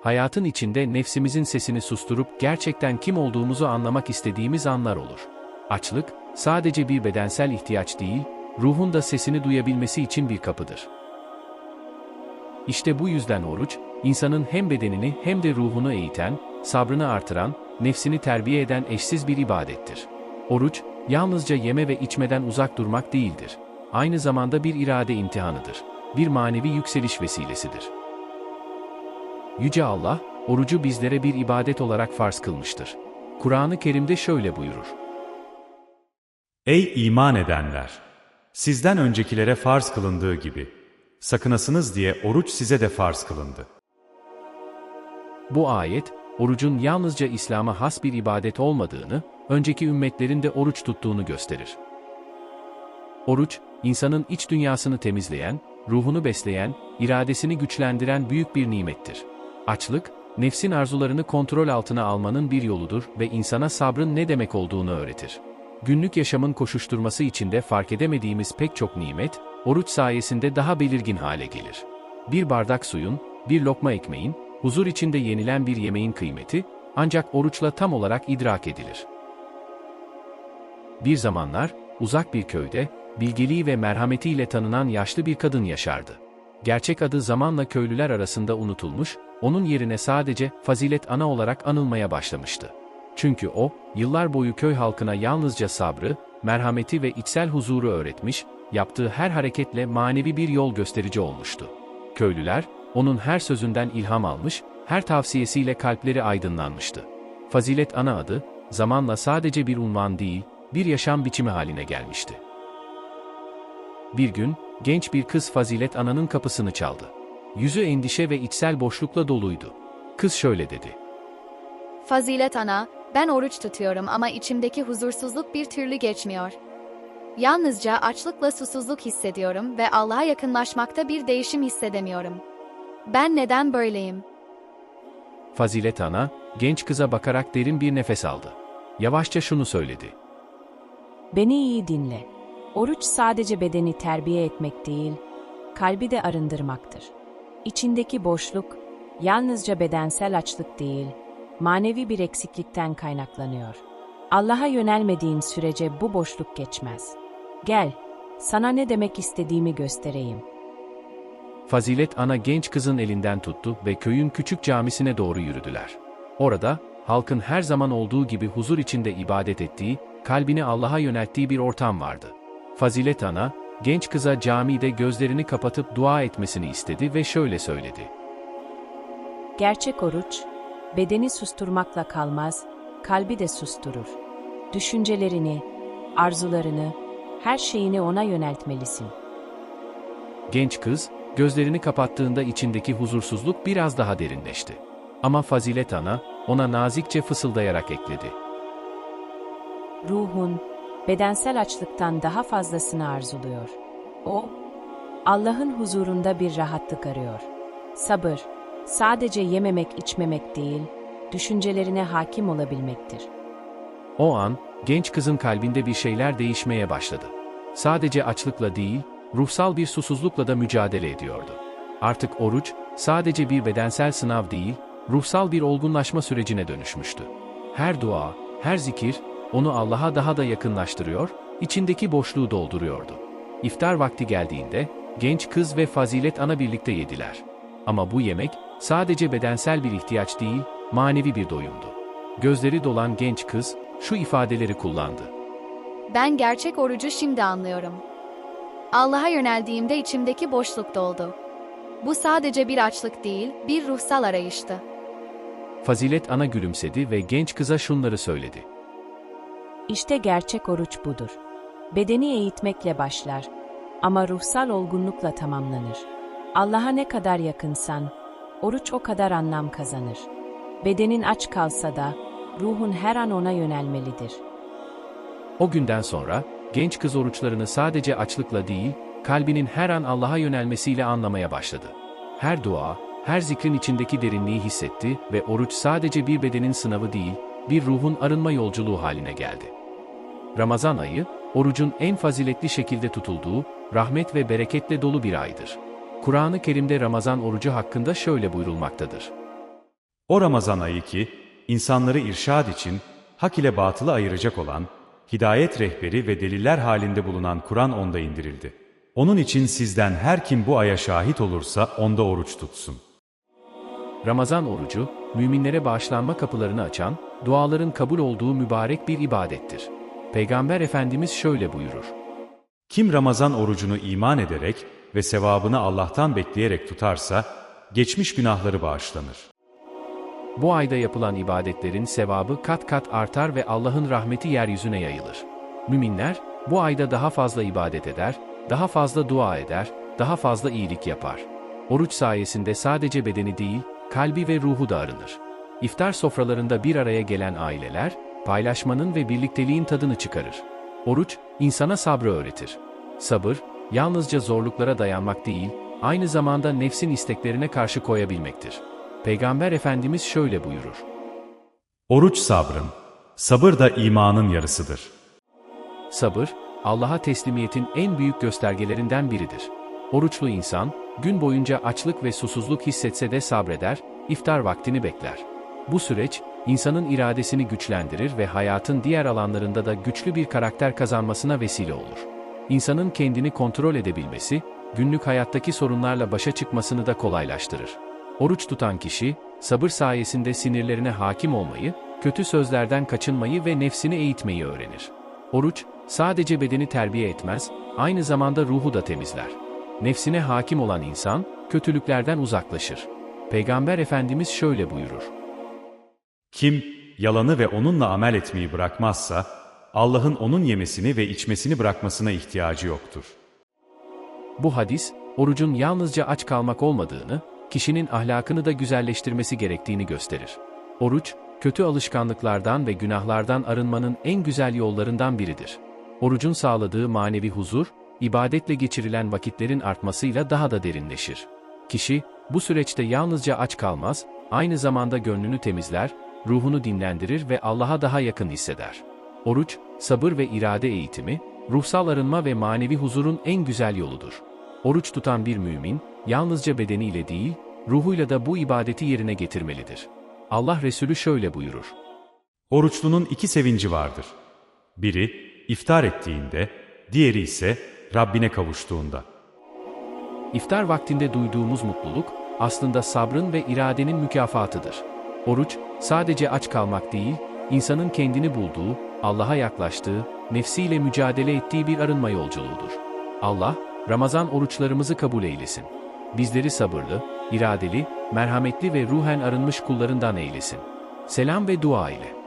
hayatın içinde nefsimizin sesini susturup gerçekten kim olduğumuzu anlamak istediğimiz anlar olur. Açlık, sadece bir bedensel ihtiyaç değil, ruhun da sesini duyabilmesi için bir kapıdır. İşte bu yüzden oruç, insanın hem bedenini hem de ruhunu eğiten, sabrını artıran, nefsini terbiye eden eşsiz bir ibadettir. Oruç, yalnızca yeme ve içmeden uzak durmak değildir. Aynı zamanda bir irade imtihanıdır. Bir manevi yükseliş vesilesidir. Yüce Allah, orucu bizlere bir ibadet olarak farz kılmıştır. Kur'an-ı Kerim'de şöyle buyurur. Ey iman edenler! Sizden öncekilere farz kılındığı gibi, sakınasınız diye oruç size de farz kılındı. Bu ayet, orucun yalnızca İslam'a has bir ibadet olmadığını, önceki ümmetlerin de oruç tuttuğunu gösterir. Oruç, insanın iç dünyasını temizleyen, ruhunu besleyen, iradesini güçlendiren büyük bir nimettir. Açlık, nefsin arzularını kontrol altına almanın bir yoludur ve insana sabrın ne demek olduğunu öğretir. Günlük yaşamın koşuşturması içinde fark edemediğimiz pek çok nimet, oruç sayesinde daha belirgin hale gelir. Bir bardak suyun, bir lokma ekmeğin, huzur içinde yenilen bir yemeğin kıymeti, ancak oruçla tam olarak idrak edilir. Bir zamanlar, uzak bir köyde, bilgeliği ve merhametiyle tanınan yaşlı bir kadın yaşardı. Gerçek adı zamanla köylüler arasında unutulmuş, onun yerine sadece Fazilet Ana olarak anılmaya başlamıştı. Çünkü o, yıllar boyu köy halkına yalnızca sabrı, merhameti ve içsel huzuru öğretmiş, yaptığı her hareketle manevi bir yol gösterici olmuştu. Köylüler, onun her sözünden ilham almış, her tavsiyesiyle kalpleri aydınlanmıştı. Fazilet Ana adı, zamanla sadece bir unvan değil, bir yaşam biçimi haline gelmişti. Bir gün, genç bir kız Fazilet Ana'nın kapısını çaldı. Yüzü endişe ve içsel boşlukla doluydu. Kız şöyle dedi. Fazilet ana, ben oruç tutuyorum ama içimdeki huzursuzluk bir türlü geçmiyor. Yalnızca açlıkla susuzluk hissediyorum ve Allah'a yakınlaşmakta bir değişim hissedemiyorum. Ben neden böyleyim? Fazilet Ana, genç kıza bakarak derin bir nefes aldı. Yavaşça şunu söyledi. Beni iyi dinle. Oruç sadece bedeni terbiye etmek değil, kalbi de arındırmaktır. İçindeki boşluk, yalnızca bedensel açlık değil, manevi bir eksiklikten kaynaklanıyor. Allah'a yönelmediğin sürece bu boşluk geçmez. Gel, sana ne demek istediğimi göstereyim. Fazilet Ana genç kızın elinden tuttu ve köyün küçük camisine doğru yürüdüler. Orada, halkın her zaman olduğu gibi huzur içinde ibadet ettiği, kalbini Allah'a yönelttiği bir ortam vardı. Fazilet Ana, genç kıza camide gözlerini kapatıp dua etmesini istedi ve şöyle söyledi. Gerçek oruç, bedeni susturmakla kalmaz, kalbi de susturur. Düşüncelerini, arzularını, her şeyini ona yöneltmelisin. Genç kız, gözlerini kapattığında içindeki huzursuzluk biraz daha derinleşti. Ama Fazilet Ana, ona nazikçe fısıldayarak ekledi. Ruhun, bedensel açlıktan daha fazlasını arzuluyor. O, Allah'ın huzurunda bir rahatlık arıyor. Sabır, sadece yememek içmemek değil, düşüncelerine hakim olabilmektir. O an, genç kızın kalbinde bir şeyler değişmeye başladı. Sadece açlıkla değil, ruhsal bir susuzlukla da mücadele ediyordu. Artık oruç, sadece bir bedensel sınav değil, ruhsal bir olgunlaşma sürecine dönüşmüştü. Her dua, her zikir, onu Allah'a daha da yakınlaştırıyor, içindeki boşluğu dolduruyordu. İftar vakti geldiğinde, genç kız ve Fazilet Ana birlikte yediler. Ama bu yemek, sadece bedensel bir ihtiyaç değil, manevi bir doyumdu. Gözleri dolan genç kız, şu ifadeleri kullandı. Ben gerçek orucu şimdi anlıyorum. Allah'a yöneldiğimde içimdeki boşluk doldu. Bu sadece bir açlık değil, bir ruhsal arayıştı. Fazilet Ana gülümsedi ve genç kıza şunları söyledi. İşte gerçek oruç budur. Bedeni eğitmekle başlar ama ruhsal olgunlukla tamamlanır. Allah'a ne kadar yakınsan, oruç o kadar anlam kazanır. Bedenin aç kalsa da, ruhun her an ona yönelmelidir. O günden sonra, genç kız oruçlarını sadece açlıkla değil, kalbinin her an Allah'a yönelmesiyle anlamaya başladı. Her dua, her zikrin içindeki derinliği hissetti ve oruç sadece bir bedenin sınavı değil, bir ruhun arınma yolculuğu haline geldi. Ramazan ayı, orucun en faziletli şekilde tutulduğu, rahmet ve bereketle dolu bir aydır. Kur'an-ı Kerim'de Ramazan orucu hakkında şöyle buyurulmaktadır. O Ramazan ayı ki, insanları irşad için, hak ile batılı ayıracak olan, hidayet rehberi ve deliller halinde bulunan Kur'an onda indirildi. Onun için sizden her kim bu aya şahit olursa onda oruç tutsun. Ramazan orucu, müminlere bağışlanma kapılarını açan, duaların kabul olduğu mübarek bir ibadettir. Peygamber Efendimiz şöyle buyurur. Kim Ramazan orucunu iman ederek ve sevabını Allah'tan bekleyerek tutarsa, geçmiş günahları bağışlanır. Bu ayda yapılan ibadetlerin sevabı kat kat artar ve Allah'ın rahmeti yeryüzüne yayılır. Müminler, bu ayda daha fazla ibadet eder, daha fazla dua eder, daha fazla iyilik yapar. Oruç sayesinde sadece bedeni değil, kalbi ve ruhu da arınır. İftar sofralarında bir araya gelen aileler, paylaşmanın ve birlikteliğin tadını çıkarır. Oruç, insana sabrı öğretir. Sabır, yalnızca zorluklara dayanmak değil, aynı zamanda nefsin isteklerine karşı koyabilmektir. Peygamber Efendimiz şöyle buyurur. Oruç sabrın, sabır da imanın yarısıdır. Sabır, Allah'a teslimiyetin en büyük göstergelerinden biridir. Oruçlu insan, gün boyunca açlık ve susuzluk hissetse de sabreder, iftar vaktini bekler. Bu süreç, insanın iradesini güçlendirir ve hayatın diğer alanlarında da güçlü bir karakter kazanmasına vesile olur. İnsanın kendini kontrol edebilmesi, günlük hayattaki sorunlarla başa çıkmasını da kolaylaştırır. Oruç tutan kişi, sabır sayesinde sinirlerine hakim olmayı, kötü sözlerden kaçınmayı ve nefsini eğitmeyi öğrenir. Oruç, sadece bedeni terbiye etmez, aynı zamanda ruhu da temizler. Nefsine hakim olan insan, kötülüklerden uzaklaşır. Peygamber Efendimiz şöyle buyurur. Kim, yalanı ve onunla amel etmeyi bırakmazsa, Allah'ın onun yemesini ve içmesini bırakmasına ihtiyacı yoktur. Bu hadis, orucun yalnızca aç kalmak olmadığını, kişinin ahlakını da güzelleştirmesi gerektiğini gösterir. Oruç, kötü alışkanlıklardan ve günahlardan arınmanın en güzel yollarından biridir. Orucun sağladığı manevi huzur, ibadetle geçirilen vakitlerin artmasıyla daha da derinleşir. Kişi, bu süreçte yalnızca aç kalmaz, aynı zamanda gönlünü temizler, ruhunu dinlendirir ve Allah'a daha yakın hisseder. Oruç, sabır ve irade eğitimi, ruhsal arınma ve manevi huzurun en güzel yoludur. Oruç tutan bir mümin, yalnızca bedeniyle değil, ruhuyla da bu ibadeti yerine getirmelidir. Allah Resulü şöyle buyurur. Oruçlunun iki sevinci vardır. Biri, iftar ettiğinde, diğeri ise Rabbine kavuştuğunda. İftar vaktinde duyduğumuz mutluluk, aslında sabrın ve iradenin mükafatıdır. Oruç, sadece aç kalmak değil, insanın kendini bulduğu, Allah'a yaklaştığı, nefsiyle mücadele ettiği bir arınma yolculuğudur. Allah, Ramazan oruçlarımızı kabul eylesin. Bizleri sabırlı, iradeli, merhametli ve ruhen arınmış kullarından eylesin. Selam ve dua ile.